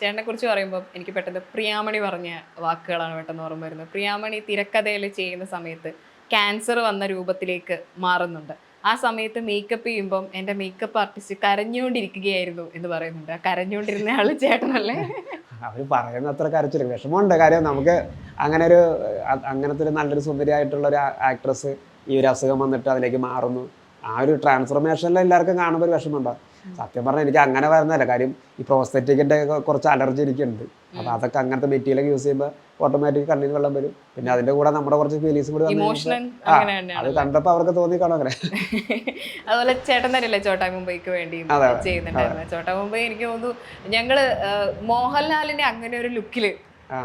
ചേട്ടനെ കുറിച്ച് പറയുമ്പോൾ എനിക്ക് പെട്ടെന്ന് പ്രിയാമണി പറഞ്ഞ വാക്കുകളാണ് പെട്ടെന്ന് ഓർമ്മ വരുന്നത്. പ്രിയാമണി തിരക്കഥയിൽ ചെയ്യുന്ന സമയത്ത് ക്യാൻസർ വന്ന രൂപത്തിലേക്ക് മാറുന്നുണ്ട്. ആ സമയത്ത് മേക്കപ്പ് ചെയ്യുമ്പം എന്റെ മേക്കപ്പ് ആർട്ടിസ്റ്റ് കരഞ്ഞുകൊണ്ടിരിക്കുകയായിരുന്നു എന്ന് പറയുന്നുണ്ട്. കരഞ്ഞുകൊണ്ടിരുന്ന ആൾ ചേട്ടനല്ലേ? അവർ പറയുന്ന അത്ര കരച്ചില്ല വിഷമമുണ്ട്. കാര്യം നമുക്ക് അങ്ങനെ ഒരു അങ്ങനത്തെ ഒരു നല്ലൊരു സുന്ദരിയായിട്ടുള്ള ഒരു ആക്ട്രസ് ഈ ഒരു അസുഖം വന്നിട്ട് അതിലേക്ക് മാറുന്നു. ആ ഒരു ട്രാൻസ്ഫോർമേഷനിൽ എല്ലാവർക്കും കാണുമ്പോൾ ഒരു വിഷമമുണ്ടാവും. സത്യം പറഞ്ഞാൽ എനിക്ക് അങ്ങനെ വരുന്നതല്ല. കാര്യം ഈ പ്രോസ്തറ്റിക്കിന്റെ കുറച്ച് അലർജി എനിക്കുണ്ട്. അപ്പോൾ അതൊക്കെ അങ്ങനത്തെ മെറ്റീരിയലൊക്കെ യൂസ് ചെയ്യുമ്പോൾ ഓട്ടോമാറ്റിക് കണ്ണിന് വെള്ളം വരും. പിന്നെ അതിന്റെ കൂടെ നമ്മുടെ കുറച്ച് ഫീലിങ്സും കൂടി അത് കണ്ടപ്പോൾ അവർക്ക് തോന്നി കാണും അങ്ങനെ. അതുപോലെ ചേട്ടൻ തന്നെയല്ലേ ചോട്ടാ മുംബൈക്ക് വേണ്ടി ചെയ്യുന്നുണ്ടായിരുന്നു ചോട്ടാ മുംബൈ എനിക്ക് തോന്നുന്നു ഞങ്ങൾ മോഹൻലാലിന്റെ അങ്ങനെ ഒരു ലുക്കിൽ ആ.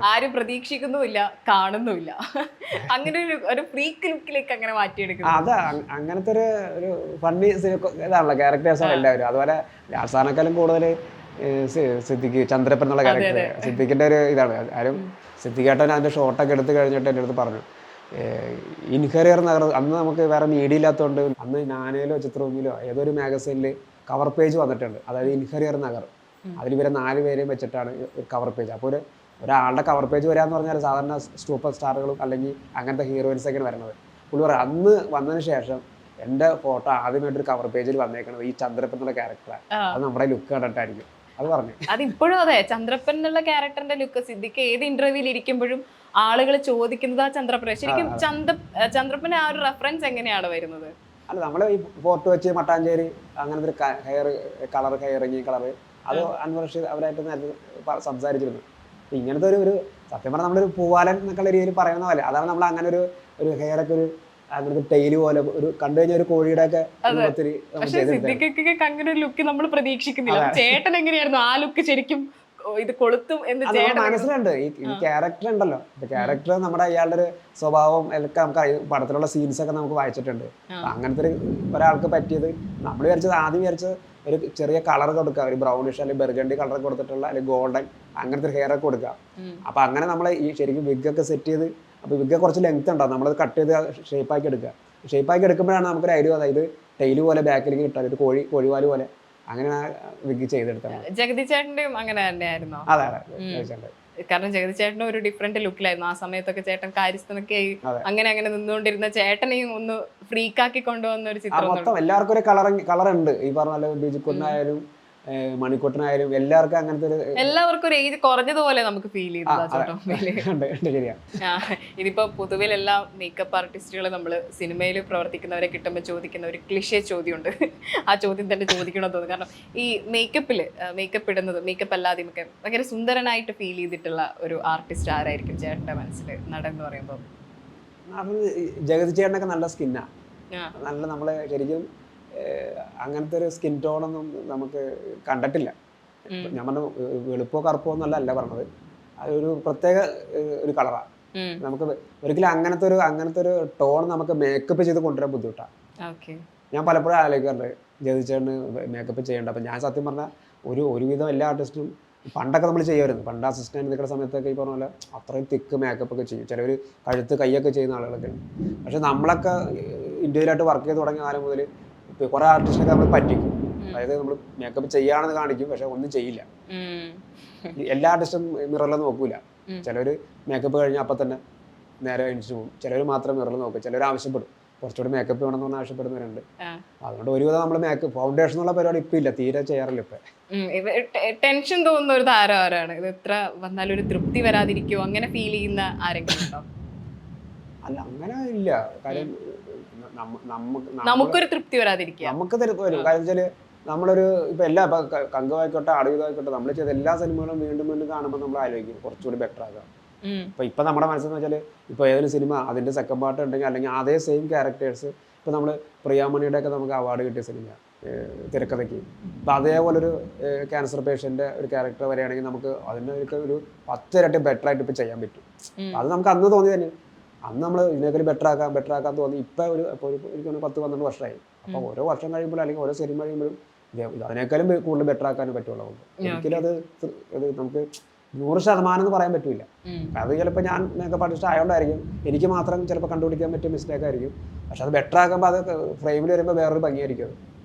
ആരും പ്രതീക്ഷിക്കുന്നുമില്ല കാണുന്നുമില്ല. അങ്ങനെ ഒരു ഒരു ഫ്രീക്ക് ലുക്കിലേക്ക് അങ്ങനെ മാറ്റിയെടുക്കും അത് അങ്ങനത്തെ ഒരു ഒരു ഫണ്ണി ഇതാണല്ലോ ക്യാരക്ടേഴ്സ് ആണ് എല്ലാവരും. അതുപോലെ ലാസാനേക്കാളും കൂടുതൽ സിദ്ദിഖ് ചന്ദ്രപ്പൻ എന്നുള്ള ക്യാരക്ടർ സിദ്ദിഖിന്റെ ഒരു ഇതാണ്. ആരും സിദ്ദിഖേട്ടൻ അതിന്റെ ഷോട്ടൊക്കെ എടുത്ത് കഴിഞ്ഞിട്ട് എന്റെ അടുത്ത് പറഞ്ഞു ഇൻഹെറിയർ നഗർ അന്ന് നമുക്ക് വേറെ മീഡിയ ഇല്ലാത്തതുകൊണ്ട് അന്ന് നാനയിലോ ചിത്രഭൂമിയിലോ ഏതൊരു മാഗസീനിൽ കവർ പേജ് വന്നിട്ടുണ്ട്. അതായത് ഇൻഹെറിയർ നഗർ. അതിൽ ഇവരെ നാല് പേരെയും വെച്ചിട്ടാണ് കവർ പേജ് അപ്പോൾ ഒരു ഒരാളുടെ കവർ പേജ് വരാന്ന് പറഞ്ഞാൽ സാധാരണ സൂപ്പർ സ്റ്റാറുകളും അല്ലെങ്കിൽ അങ്ങനത്തെ ഹീറോയിൻസ് ഒക്കെയാണ് വരുന്നത്. പുള്ളി പറയാം അന്ന് വന്നതിന് ശേഷം എന്റെ ഫോട്ടോ ആദ്യമായിട്ടൊരു കവർ പേജിൽ വന്നേക്കുന്നത് ഈ ചന്ദ്രപ്പൻ എന്നുള്ള ക്യാരക്ടറാണ്. അത് നമ്മുടെ ലുക്ക് കണ്ടിട്ടായിരിക്കും. അത് പറഞ്ഞു. അതിപ്പോഴും അതെ ചന്ദ്രപ്പൻ എന്നുള്ള ക്യാരക്ടറിന്റെ ലുക്ക് സിദ്ദിഖ് ഏത് ഇന്റർവ്യൂവിൽ ഇരിക്കുമ്പോഴും ആളുകൾ ചോദിക്കുന്നത് ആ ചന്ദ്രപ്പൻ ശരിക്കും ചന്ദ്ര ചന്ദ്രപ്പൻ ആ ഒരു റെഫറൻസ് എങ്ങനെയാണ് വരുന്നത്? അല്ല നമ്മൾ ഈ ഫോർട്ട് വെച്ച് മട്ടാഞ്ചേരി അങ്ങനത്തെ ഒരു ഹെയർ കളർ ഹെയറിങ് കളർ അത് അൻവർ റഷീദ് അവരായിട്ട് നേരത്തെ സംസാരിച്ചിരുന്നു. ഇങ്ങനത്തെ ഒരു ഒരു സത്യം പറഞ്ഞാൽ നമ്മളൊരു പൂവാലൻ എന്നൊക്കെയുള്ള രീതിയിൽ പറയുന്ന പോലെ. അതാണ് നമ്മൾ അങ്ങനെ ഒരു ഒരു ഹെയർ ഒക്കെ ഒരു അങ്ങനത്തെ ടൈൽ പോലെ ഒരു കണ്ടു കഴിഞ്ഞ ഒരു കോഴിയുടെ ഒക്കെ ഒത്തിരി അങ്ങനെ ഒരു ലുക്ക് നമ്മൾ പ്രതീക്ഷിക്കുന്നില്ല. ചേട്ടൻ എങ്ങനെയായിരുന്നു ആ ലുക്ക് ശരിക്കും ഇത് കൊളുത്തും എന്ന് മനസ്സിലുണ്ട്. ഈ ക്യാരക്ടർ ഉണ്ടല്ലോ. ക്യാരക്ടർ നമ്മുടെ അയാളുടെ ഒരു സ്വഭാവം ഒക്കെ നമുക്ക്. പടത്തിലുള്ള സീൻസ് ഒക്കെ നമുക്ക് വായിച്ചിട്ടുണ്ട്. അങ്ങനത്തെ ഒരു ഒരാൾക്ക് പറ്റിയത് നമ്മൾ വിചാരിച്ചത് ആദ്യം വിചാരിച്ചത് ഒരു ചെറിയ കളർ കൊടുക്കുക. ഒരു ബ്രൗണിഷ് അല്ലെങ്കിൽ ബെർഗണ്ടി കളർ കൊടുത്തിട്ടുള്ള അല്ലെങ്കിൽ ഗോൾഡൻ അങ്ങനത്തെ ഒരു ഹെയർ ഒക്കെ കൊടുക്കുക. അപ്പൊ അങ്ങനെ നമ്മൾ ഈ ശരിക്കും വിഗ് ഒക്കെ സെറ്റ് ചെയ്ത് അപ്പൊ വിഗ് കുറച്ച് ലെങ്ത് ഉണ്ടാവും. നമ്മളത് കട്ട് ചെയ്ത് ഷേപ്പ് ആക്കി എടുക്കുക. ഷേപ്പ് ആക്കി എടുക്കുമ്പോഴാണ് നമുക്കൊരു ഐഡിയ അതായത് ടൈൽ പോലെ ബാക്കിലേക്ക് കിട്ടാൻ ഒരു കോഴി കോഴിവാൽ പോലെ അങ്ങനെ വിഗ് ചെയ്തെടുത്താണ് ജഗതി ചേട്ടന്റെയും അങ്ങനെ തന്നെയായിരുന്നു? അതെ അതെ. കാരണം ജഗതി ചേട്ടനും ഒരു ഡിഫറെന്റ് ലുക്കിലായിരുന്നു ആ സമയത്തൊക്കെ ചേട്ടൻ കാര്യസ്ഥനൊക്കെ അങ്ങനെ അങ്ങനെ നിന്നുകൊണ്ടിരുന്ന ചേട്ടനെയും ഒന്ന് ഫ്രീക്കാക്കി കൊണ്ടുവന്ന ഒരു ചിത്രം മൊത്തം എല്ലാവർക്കും ഒരു കളർ കളർ ഉണ്ട്. ഈ പറഞ്ഞ പോലെ ബിജുക്കുന്നായാലും മണിക്കുട്ടനായാലും എല്ലാവർക്കും അങ്ങനത്തെ ഒരു എല്ലാവർക്കും ഒരു ഏജ് കുറഞ്ഞതുപോലെ നമുക്ക് ഫീൽ ചെയ്തു ശരിയാ. ഇതിപ്പോ പൊതുവിൽ എല്ലാ മേക്കപ്പ് ആർട്ടിസ്റ്റുകൾ നമ്മൾ സിനിമയിൽ പ്രവർത്തിക്കുന്നവരെ കിട്ടുമ്പോൾ ചോദിക്കുന്ന ഒരു ക്ലിഷേ ചോദ്യമുണ്ട്. ആ ചോദ്യം തന്നെ ചോദിക്കണമെന്ന് തോന്നുന്നു. കാരണം ഈ മേക്കപ്പിൽ മേക്കപ്പ് ഇടുന്നത് മേക്കപ്പ് അല്ലാതെ ഒക്കെ ഭയങ്കര സുന്ദരനായിട്ട് ഫീൽ ചെയ്തിട്ടുള്ള ഒരു ആർട്ടിസ്റ്റ് ആരായിരിക്കും ചേട്ടന്റെ മനസ്സിൽ നടൻ എന്ന് പറയുമ്പോൾ ജഗതി ചേട്ടനൊക്കെ നല്ല സ്കിന്നാ നല്ല നമ്മളെ ശരിക്കും അങ്ങനത്തെ ഒരു സ്കിൻ ടോണൊന്നും നമുക്ക് കണ്ടിട്ടില്ല. ഞാൻ പറഞ്ഞു വെളുപ്പോ കറുപ്പോ എന്നല്ല അല്ല പറഞ്ഞത്. അതൊരു പ്രത്യേക ഒരു കളറാണ് നമുക്ക് ഒരിക്കലും അങ്ങനത്തെ ഒരു അങ്ങനത്തെ ഒരു ടോൺ നമുക്ക് മേക്കപ്പ് ചെയ്ത് കൊണ്ടുവരാൻ ബുദ്ധിമുട്ടാണ് ഞാൻ പലപ്പോഴും ആലോചിക്കാറുണ്ട് ജഗതിച്ചേട്ടന് മേക്കപ്പ് ചെയ്യേണ്ട. അപ്പം ഞാൻ സത്യം പറഞ്ഞാൽ ഒരു ഒരുവിധം എല്ലാ ആർട്ടിസ്റ്റും പണ്ടൊക്കെ നമ്മൾ ചെയ്യുമായിരുന്നു. പണ്ട് അസിസ്റ്റന്റ് നിൽക്കുന്ന സമയത്തൊക്കെ ഈ പറഞ്ഞ പോലെ അത്രയും തിക്ക് മേക്കപ്പ് ഒക്കെ ചെയ്യും. ചിലവർ കഴുത്ത് കൈയൊക്കെ ചെയ്യുന്ന ആളുകളൊക്കെ ഉണ്ട് പക്ഷെ നമ്മളൊക്കെ ഇന്ത്യയിലായിട്ട് വർക്ക് ചെയ്ത് തുടങ്ങിയ കാലം മുതൽ ഇപ്പോൾ കുറെ ആർട്ടിസ്റ്റിനൊക്കെ നമ്മൾ പറ്റിക്കും. അതായത് നമ്മൾ മേക്കപ്പ് ചെയ്യാണെന്ന് കാണിക്കും പക്ഷെ ഒന്നും ചെയ്യില്ല. എല്ലാ ആർട്ടിസ്റ്റും മിററിലൊന്നും നോക്കൂല. ചിലവര് മേക്കപ്പ് കഴിഞ്ഞ അപ്പൊ തന്നെ നേരെ എണിച്ചു പോകും. ചിലർ മാത്രം മിററിൽ നോക്കും. ചിലർ ആവശ്യപ്പെടും. കുറച്ചുകൂടി മേക്കപ്പ് വേണമെന്ന് പറഞ്ഞാൽ ആവശ്യപ്പെടുന്നവരുണ്ട്. അതുകൊണ്ട് ഒരുവിധം നമ്മൾ മേക്കപ്പ് ഫൗണ്ടേഷൻ എന്നുള്ള പരിപാടി ഇപ്പൊ ഇല്ല. തീരെ ചെയ്യാറില്ല ഇപ്പൊ. ടെൻഷൻ തോന്നുന്ന ഒരു താരം ആരാണ്? ഇത് എത്ര വന്നാലും ഒരു തൃപ്തി വരാതിരിക്കുമോ അങ്ങനെ ഫീൽ ചെയ്യുന്ന ആരെങ്കിലും അല്ല അങ്ങനെ ഇല്ല. കാര്യം നമുക്കൊരു തൃപ്തി വരാതിരിക്കുക. നമുക്ക് തൃപ്തി വരും. കാര്യം വെച്ചാൽ നമ്മളൊരു ഇപ്പൊ എല്ലാ ഇപ്പൊ ക- കങ്കമായിക്കോട്ടെ ആടുകമായിക്കോട്ടെ നമ്മൾ ചെയ്ത എല്ലാ സിനിമകളും വീണ്ടും വീണ്ടും കാണുമ്പോൾ നമ്മൾ ആലോചിക്കും കുറച്ചുകൂടി ബെറ്റർ ആകാം. ഇപ്പൊ ഇപ്പൊ നമ്മുടെ മനസ്സെന്ന് വെച്ചാൽ ഇപ്പൊ ഏതൊരു സിനിമ അതിന്റെ സെക്കൻഡ് പാർട്ട് ഉണ്ടെങ്കിൽ അല്ലെങ്കിൽ അതേ സെയിം ക്യാരക്ടേഴ്സ് ഇപ്പൊ നമ്മൾ പ്രിയാമണിയുടെ ഒക്കെ നമുക്ക് അവാർഡ് കിട്ടിയ സിനിമ തിരക്കഥയ്ക്ക്. അപ്പൊ അതേപോലെ ഒരു ക്യാൻസർ പേഷ്യന്റ് ഒരു ക്യാരക്ടർ വരികയാണെങ്കിൽ നമുക്ക് അതിനൊക്കെ ഒരു- ഒരു പത്ത് ഇരട്ടി ബെറ്റർ ആയിട്ട് ഇപ്പൊ ചെയ്യാൻ പറ്റും. അത് നമുക്ക് അന്ന് തോന്നി തന്നെ. അന്ന് നമ്മൾ ഇതിനേക്കാൾ ബെറ്റർ ആക്കാം ബെറ്റർ ആക്കാൻ തോന്നി. ഇപ്പം ഒരു ഇപ്പോൾ ഒരു എനിക്ക് തോന്നുന്നു പത്ത് പന്ത്രണ്ട് വർഷമായി. അപ്പോൾ ഓരോ വർഷം കഴിയുമ്പോൾ അല്ലെങ്കിൽ ഓരോ സിനിമ കഴിയുമ്പോഴും അതിനേക്കാളും കൂടുതൽ ബെറ്റർ ആക്കാനും പറ്റുള്ളൂ. ഒരിക്കലും അത് നമുക്ക് നൂറ് ശതമാനം എന്ന് പറയാൻ പറ്റില്ല. അത് ചിലപ്പോൾ ഞാൻ മേക്കപ്പ് ആർട്ടിസ്റ്റ് ആയതുകൊണ്ടായിരിക്കും എനിക്ക് മാത്രം ചിലപ്പോൾ കണ്ടുപിടിക്കാൻ പറ്റിയ മിസ്റ്റേക്ക് ആയിരിക്കും. പക്ഷെ അത് ബെറ്റർ ആക്കുമ്പോൾ അത് ഫ്രെയിമിൽ വരുമ്പോൾ വേറൊരു ഭംഗിയായിരിക്കും അത്.